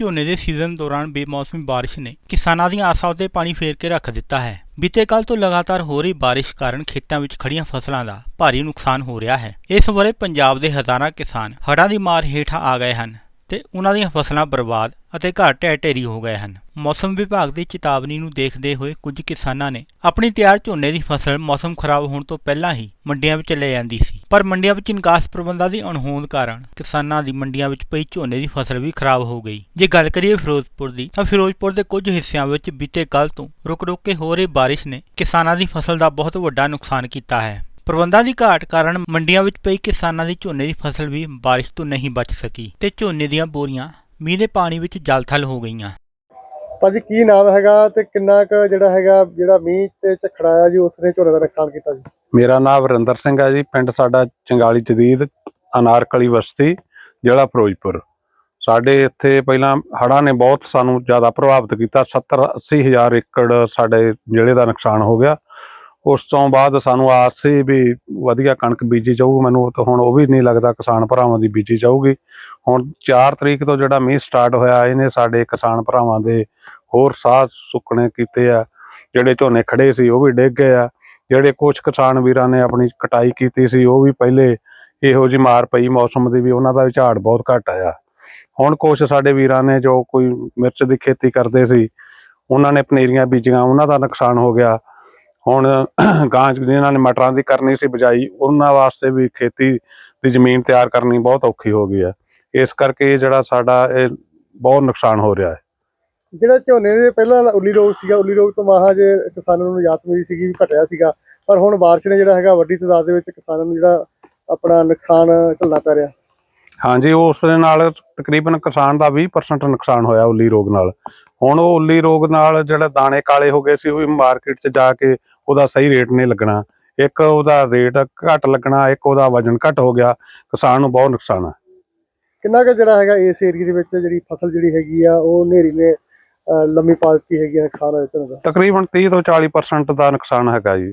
ਝੋਨੇ ਦੇ ਸੀਜ਼ਨ ਦੌਰਾਨ ਬੇਮੌਸਮੀ ਬਾਰਿਸ਼ ਨੇ ਕਿਸਾਨਾਂ ਦੀਆਂ ਆਸਾਂ ਉੱਤੇ ਪਾਣੀ ਫੇਰ ਕੇ ਰੱਖ ਦਿੱਤਾ ਹੈ। ਬੀਤੇ ਕੱਲ ਤੋਂ ਲਗਾਤਾਰ ਹੋ ਰਹੀ ਬਾਰਿਸ਼ ਕਾਰਨ ਖੇਤਾਂ ਵਿੱਚ ਖੜੀਆਂ ਫਸਲਾਂ ਦਾ ਭਾਰੀ ਨੁਕਸਾਨ ਹੋ ਰਿਹਾ ਹੈ। ਇਸ ਵਰੇ ਪੰਜਾਬ ਦੇ ਹਜ਼ਾਰਾਂ ਕਿਸਾਨ ਹੜ੍ਹਾਂ ਦੀ ਮਾਰ ਹੇਠਾਂ ਆ ਗਏ ਹਨ। ਤੇ ਉਹਨਾਂ ਦੀਆਂ ਫਸਲਾਂ ਬਰਬਾਦ ਅਤੇ ਘਰ ਢਹਿ ਢੇਰੀ ਹੋ ਗਏ ਹਨ। ਮੌਸਮ ਵਿਭਾਗ ਦੀ ਚੇਤਾਵਨੀ ਨੂੰ ਦੇਖਦੇ ਹੋਏ ਕੁਝ ਕਿਸਾਨਾਂ ਨੇ ਆਪਣੀ ਤਿਆਰ ਝੋਨੇ ਦੀ ਫਸਲ ਮੌਸਮ ਖਰਾਬ ਹੋਣ ਤੋਂ ਪਹਿਲਾਂ ਹੀ ਮੰਡੀਆਂ ਵਿੱਚ ਲੈ ਜਾਂਦੀ ਸੀ। ਪਰ ਮੰਡੀਆਂ ਵਿੱਚ ਨਿਕਾਸ ਪ੍ਰਬੰਧਾਂ ਦੀ ਅਣਹੋਂਦ ਕਾਰਨ ਕਿਸਾਨਾਂ ਦੀ ਮੰਡੀਆਂ ਵਿੱਚ ਪਈ ਝੋਨੇ ਦੀ ਫਸਲ ਵੀ ਖਰਾਬ ਹੋ ਗਈ। ਜੇ ਗੱਲ ਕਰੀਏ ਫਿਰੋਜ਼ਪੁਰ ਦੀ, ਤਾਂ ਫਿਰੋਜ਼ਪੁਰ ਦੇ ਕੁਝ ਹਿੱਸਿਆਂ ਵਿੱਚ ਬੀਤੇ ਕੱਲ ਤੋਂ ਰੁਕ-ਰੁਕ ਕੇ ਹੋ ਰਹੀ ਬਾਰਿਸ਼ ਨੇ ਕਿਸਾਨਾਂ ਦੀ ਫਸਲ ਦਾ ਬਹੁਤ ਵੱਡਾ ਨੁਕਸਾਨ ਕੀਤਾ ਹੈ। ਪ੍ਰਬੰਧਾਂ ਦੀ ਘਾਟ ਕਾਰਨ ਮੰਡੀਆਂ ਵਿੱਚ ਪਈ ਕਿਸਾਨਾਂ ਦੀ ਝੋਨੇ ਦੀ ਫਸਲ ਵੀ ਬਾਰਿਸ਼ ਤੋਂ ਨਹੀਂ ਬਚ ਸਕੀ ਤੇ ਝੋਨੇ ਦੀਆਂ ਬੋਰੀਆਂ ਮੀਂਹ ਦੇ ਪਾਣੀ ਵਿੱਚ ਜਲ-ਥਲ ਹੋ ਗਈਆਂ। ਭਾਜੀ ਕੀ ਨਾਮ ਹੈਗਾ ਤੇ ਕਿੰਨਾ ਕੁ ਜਿਹੜਾ ਹੈਗਾ ਜਿਹੜਾ ਮੀਂਹ ਤੇ ਝੱਖੜਾ ਆਇਆ ਜੀ ਉਸਨੇ ਝੋਨੇ ਦਾ ਨੁਕਸਾਨ ਕੀਤਾ ਜੀ? ਮੇਰਾ ਨਾਮ ਵਰਿੰਦਰ ਸਿੰਘ ਹੈ ਜੀ ਪਿੰਡ ਸਾਡਾ ਚੰਗਾਲੀ ਜਦੀਦ ਅਨਾਰਕਲੀ ਬਸਤੀ ਜ਼ਿਲ੍ਹਾ ਫਿਰੋਜ਼ਪੁਰ। ਸਾਡੇ ਇੱਥੇ ਪਹਿਲਾਂ ਹੜ੍ਹਾਂ ਨੇ ਬਹੁਤ ਸਾਨੂੰ ਜ਼ਿਆਦਾ ਪ੍ਰਭਾਵਿਤ ਕੀਤਾ 70 80 ਹਜ਼ਾਰ ਏਕੜ ਸਾਡੇ ਜ਼ਿਲ੍ਹੇ ਦਾ ਨੁਕਸਾਨ ਹੋ ਗਿਆ। ਉਸ ਤੋਂ ਬਾਅਦ ਸਾਨੂੰ ਆਸ ਸੀ ਵੀ ਵਧੀਆ ਕਣਕ ਬੀਜੀ ਜਾਊਗੀ। ਮੈਨੂੰ ਤਾਂ ਹੁਣ ਉਹ ਵੀ ਨਹੀਂ ਲੱਗਦਾ ਕਿਸਾਨ ਭਰਾਵਾਂ ਦੀ ਬੀਜੀ ਜਾਊਗੀ। ਹੁਣ 4 ਤਰੀਕ ਤੋਂ ਜਿਹੜਾ ਮੀਂਹ ਸਟਾਰਟ ਹੋਇਆ, ਇਹਨੇ ਸਾਡੇ ਕਿਸਾਨ ਭਰਾਵਾਂ ਦੇ ਹੋਰ ਸਾਹ ਸੁੱਕਣੇ ਕੀਤੇ ਆ। ਜਿਹੜੇ ਝੋਨੇ ਖੜੇ ਸੀ, ਉਹ ਵੀ ਡਿੱਗ ਗਏ ਆ। ਜਿਹੜੇ ਕੁਝ ਕਿਸਾਨ ਵੀਰਾਂ ਨੇ ਆਪਣੀ ਕਟਾਈ ਕੀਤੀ ਸੀ, ਉਹ ਵੀ ਪਹਿਲੇ ਇਹੋ ਜਿਹੀ ਮਾਰ ਪਈ ਮੌਸਮ ਦੀ ਵੀ ਉਹਨਾਂ ਦਾ ਵੀ ਝਾੜ ਬਹੁਤ ਘੱਟ ਆਇਆ। ਹੁਣ ਕੁਝ ਸਾਡੇ ਵੀਰਾਂ ਨੇ ਜੋ ਕੋਈ ਮਿਰਚ ਦੀ ਖੇਤੀ ਕਰਦੇ ਸੀ, ਉਹਨਾਂ ਨੇ ਪਨੀਰੀਆਂ ਬੀਜੀਆਂ, ਉਹਨਾਂ ਦਾ ਨੁਕਸਾਨ ਹੋ ਗਿਆ। ਹੁਣ ਗਾਂ 'ਚ ਜਿਹਨਾਂ ਨੇ ਮਟਰਾਂ ਦੀ ਕਰਨੀ ਸੀ ਬਜਾਈ ਉਹਨਾਂ ਵਾਸਤੇ ਵੀ ਖੇਤੀ ਦੀ ਜ਼ਮੀਨ ਤਿਆਰ ਕਰਨੀ ਬਹੁਤ ਔਖੀ ਹੋ ਗਈ ਹੈ। ਇਸ ਕਰਕੇ ਜਿਹੜਾ ਸਾਡਾ ਇਹ ਬਹੁਤ ਨੁਕਸਾਨ ਹੋ ਰਿਹਾ ਹੈ। ਜਿਹੜਾ ਝੋਨੇ ਦੇ ਪਹਿਲਾਂ ਉੱਲੀ ਰੋਗ ਸੀਗਾ ਉੱਲੀ ਰੋਗ ਤੋਂ ਮਹਾਜ ਕਿਸਾਨਾਂ ਨੂੰ ਯਾਦ ਮਿਲੀ ਸੀਗੀ ਵੀ ਘਟਿਆ ਸੀਗਾ। ਪਰ ਹੁਣ ਬਾਰਿਸ਼ ਨੇ ਜਿਹੜਾ ਹੈਗਾ ਵੱਡੀ ਤਾਦਾਦ ਦੇ ਵਿੱਚ ਕਿਸਾਨਾਂ ਨੂੰ ਜਿਹੜਾ ਆਪਣਾ ਨੁਕਸਾਨ ਝੱਲਣਾ ਪੈ ਰਿਹਾ। ਹਾਂਜੀ ਉਸ ਦੇ ਨਾਲ ਤਕਰੀਬਨ ਕਿਸਾਨ ਦਾ 20% ਨੁਕਸਾਨ ਹੋਇਆ ਉੱਲੀ ਰੋਗ ਨਾਲ। ਹੁਣ ਉਹ ਉੱਲੀ ਰੋਗ ਨਾਲ ਜਿਹੜਾ ਦਾਣੇ ਕਾਲੇ ਹੋ ਗਏ ਸੀ ਉਹ ਵੀ ਮਾਰਕੀਟ 'ਚ ਜਾ ਕੇ ਉਹਦਾ ਸਹੀ ਰੇਟ ਨਹੀਂ ਲੱਗਣਾ। ਇੱਕ ਉਹਦਾ ਰੇਟ ਘੱਟ ਲੱਗਣਾ ਇੱਕ ਉਹਦਾ ਵਜਨ ਘੱਟ ਹੋ ਗਿਆ ਕਿਸਾਨ ਨੂੰ ਬਹੁਤ ਨੁਕਸਾਨ ਹੈ ਕਿੰਨਾ ਕੁ ਜਿਹੜਾ ਹੈਗਾ ਇਸ ਏਰੀਏ ਦੇ ਵਿੱਚ ਜਿਹੜੀ ਫਸਲ ਜਿਹੜੀ ਹੈਗੀ ਆ ਉਹ ਹਨੇਰੀ ਨੇ ਲੰਮੀ ਪਾ ਦਿੱਤੀ ਹੈਗੀ ਆ ਨੁਕਸਾਨ ਹੋਇਆ ਤਕਰੀਬਨ 30 ਤੋਂ 40% ਦਾ ਨੁਕਸਾਨ ਹੈਗਾ ਜੀ।